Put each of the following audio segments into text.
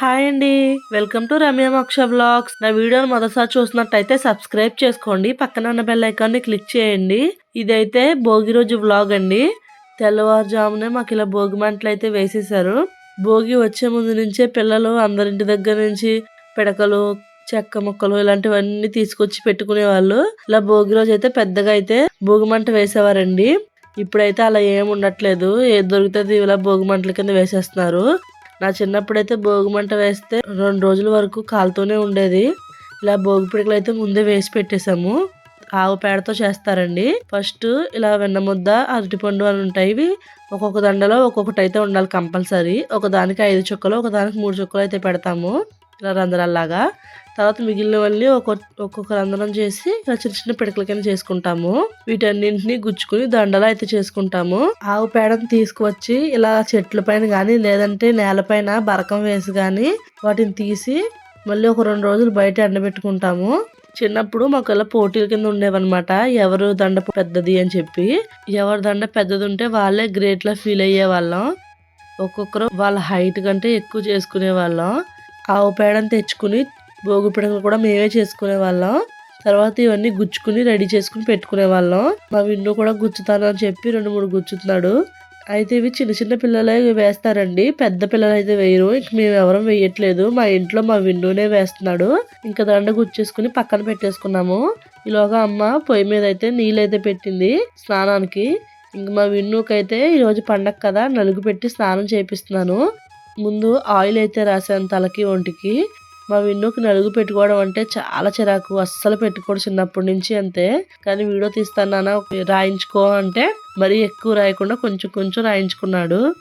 Hi అండి. Welcome to Ramya మోక్ష blogs నా వీడియోని మొదటిసారి చూసినట్టయితే సబ్స్క్రైబ్ చేసుకోండి. పక్కన ఉన్న బెల్ ఐకాన్ని క్లిక్ చేయండి. ఇదైతే భోగి రోజు వ్లాగ్ అండి. తెల్లవారుజామునే మాకు ఇలా భోగి మంటలు అయితే వేసేసారు భోగి వచ్చే ముందు నుంచే పిల్లలు అందరింటి దగ్గర నుంచి పిడకలు చెక్క ముక్కలు ఇలాంటివన్నీ తీసుకొచ్చి పెట్టుకునే వాళ్ళు ఇలా భోగి రోజు అయితే పెద్దగా అయితే భోగి మంట వేసేవారండి. ఇప్పుడైతే అలా ఏం ఉండట్లేదు. ఏది దొరుకుతుంది ఇలా భోగి మంటల కింద వేసేస్తున్నారు. నా చిన్నప్పుడైతే భోగి మంట వేస్తే రెండు రోజుల వరకు కాలుతూనే ఉండేది. ఇలా భోగి పిడకలు అయితే ముందే వేసి పెట్టేశాము. ఆవు పేడతో చేస్తారండి. ఫస్ట్ ఇలా వెన్న ముద్ద అరటిపండు అని ఉంటాయి. ఇవి ఒక్కొక్క దండలో ఒక్కొక్కటి అయితే ఉండాలి కంపల్సరీ. ఒక దానికి ఐదు చుక్కలు ఒక దానికి మూడు చుక్కలు అయితే పెడతాము. ఇలా రంధ్రాల్లాగా. తర్వాత మిగిలినవన్నీ ఒక్కొక్క ఒక్కొక్క రంధ్రం చేసి ఇలా చిన్న చిన్న పిడకల కింద చేసుకుంటాము. వీటన్నింటిని గుచ్చుకుని దండలా అయితే చేసుకుంటాము. ఆవు పేడను తీసుకువచ్చి ఇలా చెట్ల పైన కానీ లేదంటే నేలపైన బరకం వేసి కానీ వాటిని తీసి మళ్ళీ ఒక రెండు రోజులు బయట ఎండబెట్టుకుంటాము. చిన్నప్పుడు మాకు ఇలా పోటీల కింద ఉండేవన్నమాట. ఎవరు దండ పెద్దది అని చెప్పి. ఎవరి దండ పెద్దది ఉంటే వాళ్ళే గ్రేట్లా ఫీల్ అయ్యే వాళ్ళం ఒక్కొక్కరు వాళ్ళ హైట్ కంటే ఎక్కువ చేసుకునే వాళ్ళం ఆవు పేడను తెచ్చుకుని భోగి పిడకలు కూడా మేమే చేసుకునే వాళ్ళం. తర్వాత ఇవన్నీ గుచ్చుకుని రెడీ చేసుకుని పెట్టుకునే వాళ్ళం. మా విన్ను కూడా గుచ్చుతాను అని చెప్పి రెండు మూడు గుచ్చుతున్నాడు. అయితే ఇవి చిన్న చిన్న పిల్లలే వేస్తారండి. పెద్ద పిల్లలు అయితే వేయరు. ఇంక మేము ఎవరం వేయట్లేదు. మా ఇంట్లో మా విండోనే వేస్తున్నాడు. ఇంకా దండ గుచ్చేసుకుని పక్కన పెట్టేసుకున్నాము. ఈలోగా అమ్మ పొయ్యి మీద అయితే నీళ్ళు అయితే పెట్టింది స్నానానికి. ఇంక మా విన్నుకైతే ఈరోజు పండగ కదా నలుగు పెట్టి స్నానం చేపిస్తున్నాను. ముందు ఆయిల్ అయితే రాశాను తలకి ఒంటికి. మా విన్నుకి నలుగు పెట్టుకోవడం అంటే చాలా చిరాకు. అస్సలు పెట్టుకోడు చిన్నప్పటి నుంచి అంతే. కానీ వీడియో తీస్తానా రాయించుకో అంటే మరీ ఎక్కువ రాయకుండా కొంచెం కొంచెం రాయించుకున్నాడు.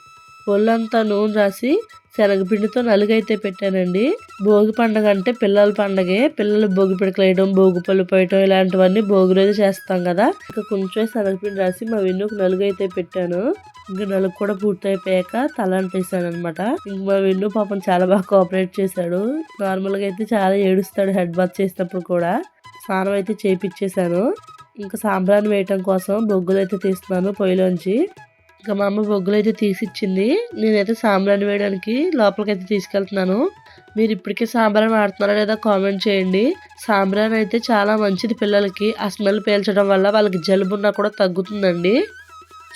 ఒళ్ళంతా నూనె రాసి శనగపిండితో నలుగైతే పెట్టానండి. భోగి పండగ అంటే పిల్లల పండగే. పిల్లలు భోగి పిడకలు వేయడం భోగి పళ్ళు పోయటం ఇలాంటివన్నీ భోగి రోజు చేస్తాం కదా. ఇంకా కొంచెం శనగపిండి రాసి మా వెన్నుకు నలుగైతే పెట్టాను. ఇంకా నలుగు కూడా పూర్తయిపోయాక తలంటేసాను అనమాట ఇంక మా విన్ను పాపం చాలా బాగా కోఆపరేట్ చేశాడు. నార్మల్గా అయితే చాలా ఏడుస్తాడు హెడ్ బాత్ చేసినప్పుడు కూడా. స్నానం అయితే చేపిచ్చేసాను. ఇంకా సాంబ్రాన్ని వేయటం కోసం బొగ్గులు అయితే తీస్తున్నాను పొయ్యిలోంచి. ఇంకా మా అమ్మ బొగ్గులు అయితే తీసిచ్చింది. నేనైతే సాంబ్రాన్ని వేయడానికి లోపలికి అయితే తీసుకెళ్తున్నాను. మీరు ఇప్పటికే సాంబ్రాన్ వాడుతున్నారా లేదా కామెంట్ చేయండి. సాంబ్రాన్ అయితే చాలా మంచిది పిల్లలకి. ఆ స్మెల్ పీల్చడం వల్ల వాళ్ళకి జలుబున్నా కూడా తగ్గుతుందండి.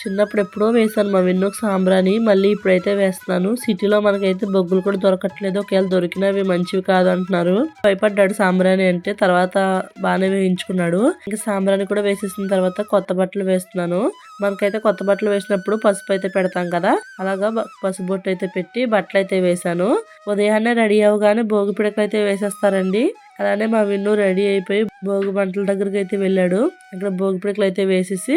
చిన్నప్పుడు ఎప్పుడో వేసాను మా విన్నోకి సాంబ్రాని మళ్ళీ ఇప్పుడైతే వేస్తున్నాను. సిటీలో మనకైతే బొగ్గులు కూడా దొరకట్లేదు. ఒకవేళ దొరికినా అవి మంచివి కాదు అంటున్నారు భయపడ్డాడు సాంబ్రాని అంటే తర్వాత బాగానే వేయించుకున్నాడు. ఇంకా సాంబ్రాని కూడా వేసేసిన తర్వాత కొత్త బట్టలు వేస్తున్నాను. మనకైతే కొత్త బట్టలు వేసినప్పుడు పసుపు అయితే పెడతాం కదా? అలాగా పసుపు బొట్టు అయితే పెట్టి బట్టలు అయితే వేసాను ఉదయాన్నే రెడీ అవగానే భోగి పిడకలు అయితే వేసేస్తారండి. అలానే మా విన్ను రెడీ అయిపోయి భోగి బంటల దగ్గరికి అయితే వెళ్ళాడు. అక్కడ భోగి పిడకలు అయితే వేసేసి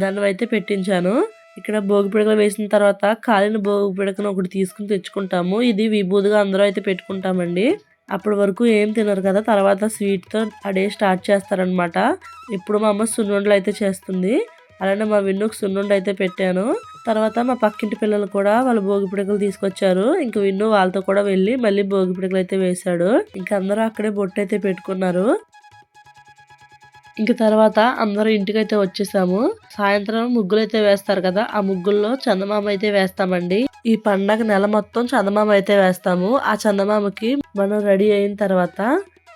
దాన్ని అయితే పెట్టించాను. ఇక్కడ భోగి పిడకలు వేసిన తర్వాత కాలిన భోగి పిడకను ఒకటి తీసుకుని తెచ్చుకుంటాము. ఇది విభూదిగా అందరూ అయితే పెట్టుకుంటామండి. అప్పటి వరకు ఏం తినరు కదా తర్వాత స్వీట్తో ఆ డే స్టార్ట్ చేస్తారనమాట ఇప్పుడు మా అమ్మ సున్నుండలు అయితే చేస్తుంది. అలానే మా విన్నుకు సున్నుండ అయితే పెట్టాను. తర్వాత మా పక్కింటి పిల్లలు కూడా వాళ్ళు భోగి పిడకలు తీసుకొచ్చారు. ఇంక విన్ను వాళ్ళతో కూడా వెళ్ళి మళ్ళీ భోగి పిడకలు అయితే వేశాడు. ఇంకా అందరూ అక్కడే బొట్టు అయితే పెట్టుకున్నారు. ఇంక తర్వాత అందరూ ఇంటికైతే వచ్చేసాము. సాయంత్రం ముగ్గులు అయితే వేస్తారు కదా ఆ ముగ్గుల్లో చందమామ అయితే వేస్తామండి. ఈ పండగ నెల మొత్తం చందమామ అయితే వేస్తాము. ఆ చందమామకి మనం రెడీ అయిన తర్వాత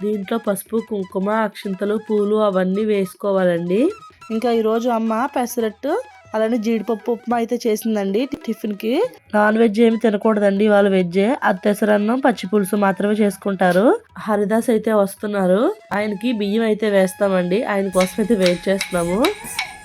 దీంట్లో పసుపు కుంకుమ అక్షింతలు పూలు అవన్నీ వేసుకోవాలండి. ఇంకా ఈరోజు అమ్మ పెసరట్టు అలానే జీడిపప్పు ఉప్మా అయితే చేసిందండి టిఫిన్కి నాన్ వెజ్ ఏమి తినకూడదండి వాళ్ళు వెజ్జే. అత్తెసరన్నం పచ్చి పులుసు మాత్రమే చేసుకుంటారు. హరిదాస్ అయితే వస్తున్నారు. ఆయనకి బియ్యం అయితే వేస్తామండి. ఆయన కోసం అయితే వెయిట్ చేస్తున్నాము.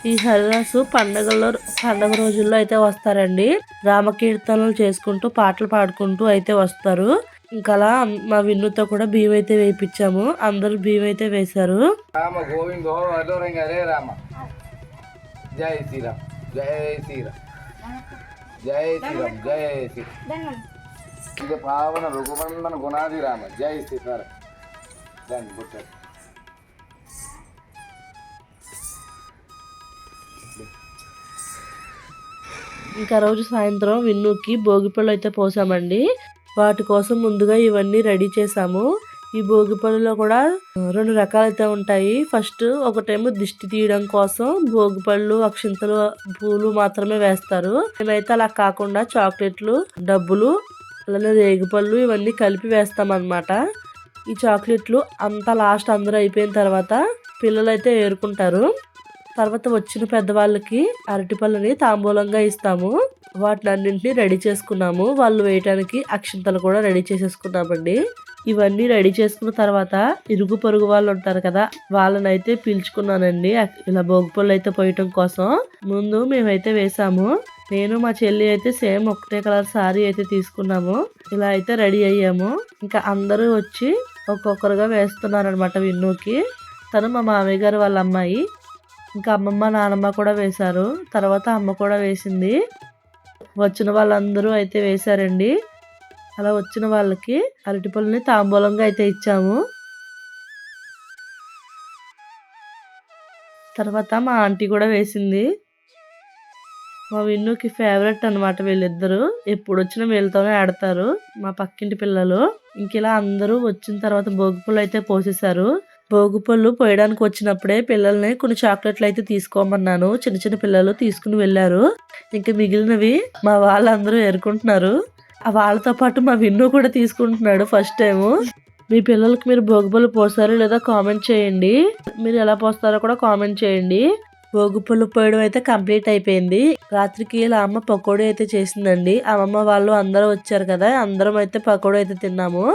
ఈ హరిదాసు పండగల్లో పండగ రోజుల్లో అయితే వస్తారండి. రామకీర్తనలు చేసుకుంటూ పాటలు పాడుకుంటూ అయితే వస్తారు. ఇంకా అలా మా విన్నుతో కూడా బియ్యం అయితే వేయించాము. అందరు బియ్యం అయితే వేశారు. రామ గోవిందో రామ. జై శ్రీరామ్. జయ శ్రీరామ్. జై శ్రీరామ్ జై శ్రీరామ్. ఇది పావన రఘువందన గుణాది రామ జై శ్రీరామ్ దాన్ని ఇంకా రోజు సాయంత్రం విన్నుకి భోగిపళ్ళు అయితే పోసామండి. వాటి కోసం ముందుగా ఇవన్నీ రెడీ చేసాము. ఈ భోగి పళ్ళులో కూడా రెండు రకాలైతే ఉంటాయి. ఫస్ట్ ఒకటేమో దిష్టి తీయడం కోసం భోగి పళ్ళు అక్షింతలు పూలు మాత్రమే వేస్తారు. మేమైతే అలా కాకుండా చాక్లెట్లు డబ్బులు అలానే రేగుపళ్ళు ఇవన్నీ కలిపి వేస్తామన్నమాట. ఈ చాక్లెట్లు అంతా లాస్ట్ అందరూ అయిపోయిన తర్వాత పిల్లలు అయితే ఏరుకుంటారు. తర్వాత వచ్చిన పెద్దవాళ్ళకి అరటిపళ్ళని తాంబూలంగా ఇస్తాము. వాటిని అన్నింటినీ రెడీ చేసుకున్నాము. వాళ్ళు వేయటానికి అక్షింతలు కూడా రెడీ చేసేసుకున్నామండి. ఇవన్నీ రెడీ చేసుకున్న తర్వాత ఇరుగు పొరుగు వాళ్ళు ఉంటారు కదా వాళ్ళనైతే పీల్చుకున్నానండి. ఇలా భోగిపళ్ళు అయితే పోయటం కోసం. ముందు మేమైతే వేసాము. నేను మా చెల్లి అయితే సేమ్ ఒకటే కలర్ సారీ అయితే తీసుకున్నాము. ఇలా అయితే రెడీ అయ్యాము. ఇంకా అందరూ వచ్చి ఒక్కొక్కరుగా వేస్తున్నారనమాట విన్నుకి. తను మా మామయ్య గారు వాళ్ళ అమ్మాయి. ఇంకా అమ్మమ్మ నానమ్మ కూడా వేశారు. తర్వాత అమ్మ కూడా వేసింది. వచ్చిన వాళ్ళందరూ అయితే వేశారండి. అలా వచ్చిన వాళ్ళకి అరటిపళ్ళని తాంబూలంగా అయితే ఇచ్చాము. తర్వాత మా ఆంటీ కూడా వేసింది. మా విన్నుకి ఫేవరెట్ అనమాట వీళ్ళిద్దరు. ఎప్పుడు వచ్చినా వీళ్ళతోనే ఆడతారు మా పక్కింటి పిల్లలు. ఇంక ఇలా అందరూ వచ్చిన తర్వాత భోగిపళ్ళు అయితే పోసేశారు. భోగిపళ్ళు పోయడానికి వచ్చినప్పుడే పిల్లల్ని కొన్ని చాక్లెట్లు అయితే తీసుకోమన్నాను. చిన్న చిన్న పిల్లలు తీసుకుని వెళ్ళారు. ఇంకా మిగిలినవి మా వాళ్ళందరూ ఎరుకుంటున్నారు ఆ వాళ్ళతో పాటు మా విన్ను కూడా తీసుకుంటున్నాడు ఫస్ట్ టైము. మీ పిల్లలకి మీరు భోగిపళ్ళు పోసారో లేదా కామెంట్ చేయండి. మీరు ఎలా పోస్తారో కూడా కామెంట్ చేయండి. భోగిపళ్ళు పోయడం అయితే కంప్లీట్ అయిపోయింది. రాత్రికి ఇలా అమ్మ పకోడీ అయితే చేసిందండి. అమ్మమ్మ వాళ్ళు అందరూ వచ్చారు కదా అందరం అయితే పకోడీ అయితే తిన్నాము.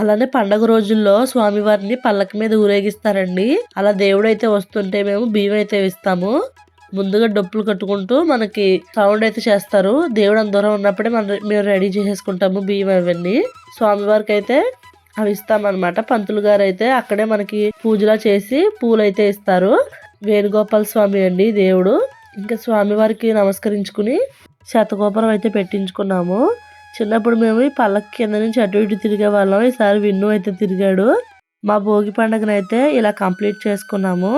అలానే పండగ రోజుల్లో స్వామివారిని పల్లకి మీద ఊరేగిస్తారండి. అలా దేవుడు అయితే వస్తుంటే మేము బియ్యం అయితే ఇస్తాము. ముందుగా డప్పులు కట్టుకుంటూ మనకి సౌండ్ అయితే చేస్తారు. దేవుడు అంత దూరం ఉన్నప్పుడే మనం మేము రెడీ చేసేసుకుంటాము బియ్యం అవన్నీ. స్వామివారికి అయితే అవి ఇస్తామన్నమాట. పంతులు గారు అయితే అక్కడే మనకి పూజలా చేసి పూలు అయితే ఇస్తారు. వేణుగోపాల స్వామి అండి దేవుడు. ఇంకా స్వామివారికి నమస్కరించుకుని శతగోపురం అయితే పెట్టించుకున్నాము. చిన్నప్పుడు మేము ఈ పళ్ళకి కింద నుంచి అటు ఇటు తిరిగే వాళ్ళం. ఈసారి విన్ను అయితే తిరిగాడు. మా భోగి పండుగనైతే ఇలా కంప్లీట్ చేసుకున్నాము.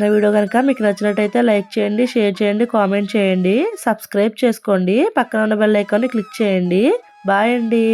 నా వీడియో కనుక మీకు నచ్చినట్టయితే లైక్ చేయండి షేర్ చేయండి కామెంట్ చేయండి. సబ్స్క్రైబ్ చేసుకోండి. పక్కన ఉన్న బెల్ ఐకాన్ని క్లిక్ చేయండి. బాయ్ అండి.